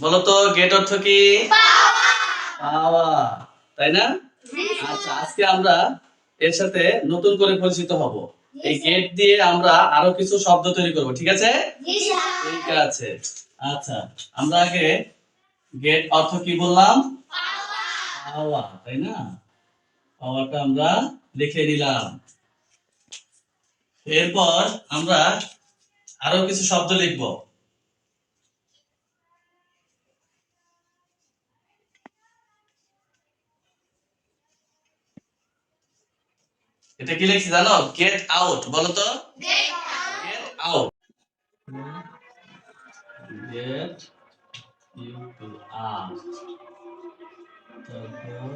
বলো তো গেট অর্থ কি? পাওয়া। তাই না? আচ্ছা আজকে আমরা এর সাথে নতুন করে পরিচিত হব। এই গেট দিয়ে আমরা আরও কিছু শব্দ তৈরি করব ঠিক আছে? ঠিক আছে। আচ্ছা আমরা আগে গেট অর্থ কি বললাম? পাওয়া তাই না? পাওয়াটা আমরা লিখে নিলাম। এরপর আমরা আরও কিছু শব্দ লিখব। এটা কি লিখছি জানো? গেট আউট বলো তো। Get out get you to out তারপর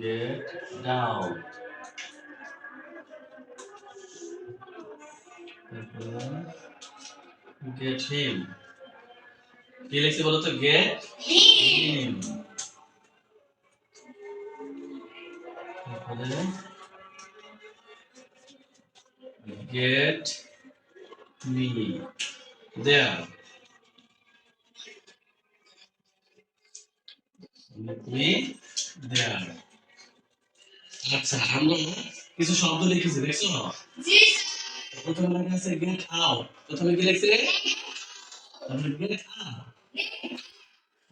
গেট ডাউন গেট হিম কি লিখছি বলো তো? Get him me there me there আচ্ছা আমরা কিছু শব্দ লিখেছি দেখছ? প্রথমে লেখা আছে গেট আউট প্রথমে কি লিখছে? Get up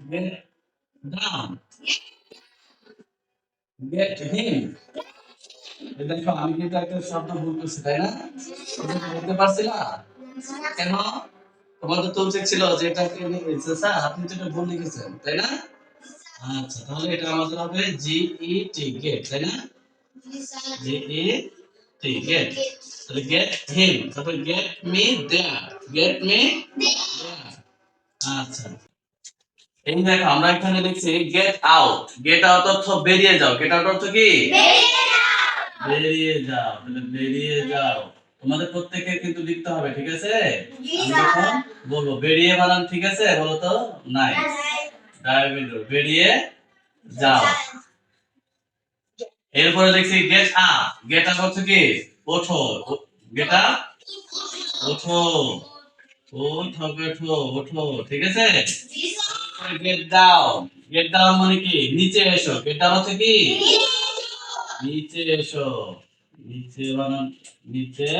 get down get him দেখো, আমি কিন্তু একটা শব্দ ভুল করছি, তাই না? বলতে পারছি না কেন? তোমাদের তো উচিত ছিল যে এটা কে লিখেছে স্যার? আপনি তো এটা ভুল লিখেছেন, তাই না? আচ্ছা তাহলে এটা আমাদের হবে জি ই টি গেট তাই না? জি ই টি গেট তাহলে গেট হিম তারপরে get me there get me আচ্ছা। এই দেখো আমরা এখানে লিখছি গেট আউট গেট আউট অর্থ বেরিয়ে যাও। গেট আউট অর্থ কি? বেরিয়ে যাও। তাহলে বেরিয়ে যাও। তোমাদের প্রত্যেকে কিন্তু লিখতে হবে ঠিক আছে? বলব বেরিয়ে বানান ঠিক আছে? বলো তো নাই ডায়াবেটিস বেরিয়ে যাও। এরপরে লিখছি গেট আপ গেট আপ অর্থ কি? ওঠো। গেট আপ ওঠো। ওঠো ওঠো ওঠো ঠিক আছে? গেট ডাউন গেট ডাউন মানে কি? নিচে এসো। গেট ডাউন হচ্ছে কি? নিচে এসো। নিচে বানান নিচে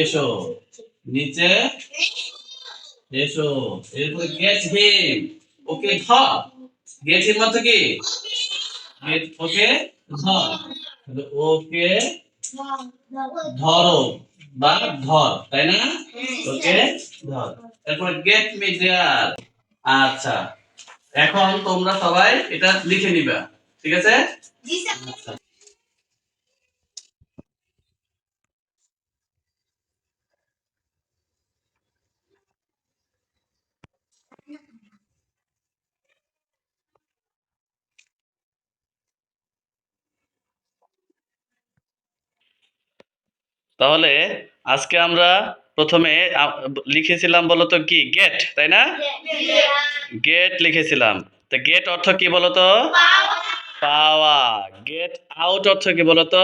এসো। নিচে এসো। এরপর গেট হিম ওকে ধর। গেট হিম মানে কি? গেট ওকে ধর। তাহলে ওকে ধরো বা ধর তাই না? ওকে ধর। এরপর গেট মি দেয়ার আচ্ছা। এখন তোমরা সবাই এটা লিখে নিবা ঠিক আছে? আচ্ছা। তাহলে আজকে আমরা প্রথমে লিখেছিলাম বলতো কি? গেট তাই না? গেট লিখেছিলাম। তো গেট অর্থ কি বলতো পাওয়া। গেট আউট অর্থ কি বলতো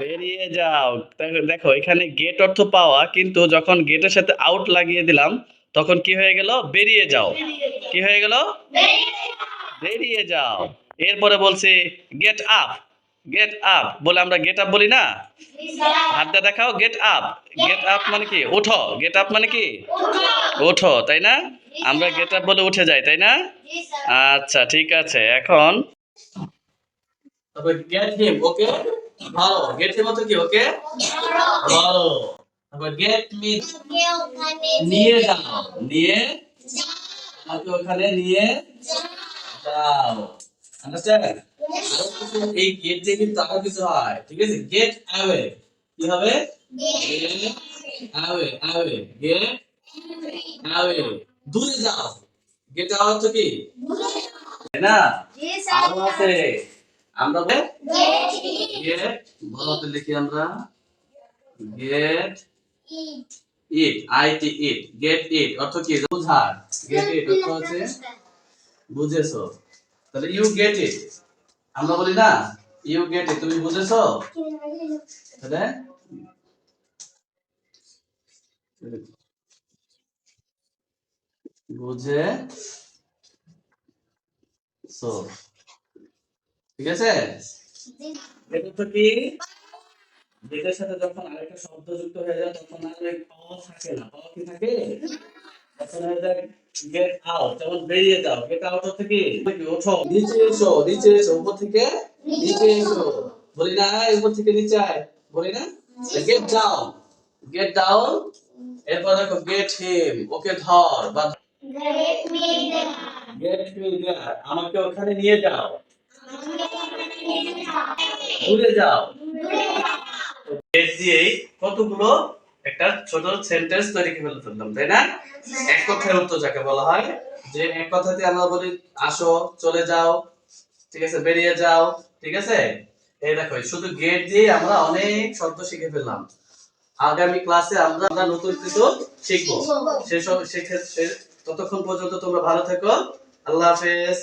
বেরিয়ে যাও। দেখো এখানে গেট অর্থ পাওয়া, কিন্তু যখন গেটের সাথে আউট লাগিয়ে দিলাম, তখন কি হয়ে গেল? বেরিয়ে যাও। কি হয়ে গেল? বেরিয়ে যাও। এরপরে বলছি গেট আপ গেট আপ বলে আমরা গেট আপ বলি না? হাতটা দেখাও গেট আপ গেট আপ মানে কি? ওঠো গেট আপ মানে কি? ওঠো তাই না? আমরা গেট আপ বলে উঠে যাই তাই না? আচ্ছা ঠিক আছে এখন। গেট হিম ওকে ধরো গেট হিম কি ওকে তারপর গেট মি নিয়ে যাও। নিয়ে ওখানে নিয়ে যাও। আন্ডারস্ট্যান্ড এই গেট দিয়ে কিন্তু আরও কিছু হয়, ঠিক আছে? গেট অ্যাওয়ে কি হবে? অ্যাওয়ে অ্যাওয়ে গেট অ্যাওয়ে দূরে যাও। গেট তো কি? না? আরও আছে। আমরা গেট বলতে লিখি আমরা। Get it I it get it অর্থ কি? বুঝার। গেট ইট অর্থ বুঝেছ। তাহলে ইউ গেট ইট আমরা বলি না ইউ গেট ইট তুমি বুঝেছ? তাহলে? বুঝে সো, ঠিক আছে? এটা তো কি? যেটার সাথে যখন আরেকটা শব্দ যুক্ত হয়ে যায়, তখন আর পাওয়া থাকে না। পাওয়া কি থাকে? গেট আউট যেমন বেরিয়ে যাও গেট আউট হচ্ছে কি? কি, ওঠো নিচে এসো নিচে এসো উপর থেকে নিচে এসো। বলি না উপর থেকে নিচে আয়। বলি না? গেট ডাউন গেট ডাউন এরপর দেখো গেট হিম ওকে ধর বা Let me down. Get me there আমাকে ওখানে নিয়ে যাও। ঘুরে যাও। গেট দিয়েই কতগুলো? একটা ছোট সেন্টেন্স তৈরি করে ফেললাম তাই না? এক কথায় উত্তর যাকে বলা হয় যে এক কথাতে আমরা বলি আসো চলে যাও ঠিক আছে বেরিয়ে যাও ঠিক আছে? এই দেখো শুধু গেট দিয়ে আমরা অনেক শব্দ শিখে ফেললাম। আগামী ক্লাসে আমরা আমরা নতুন কিছু শিখব সেসব সেক্ষেত্রে ততক্ষণ পর্যন্ত তোমরা ভালো থেকো। আল্লাহ হাফেজ.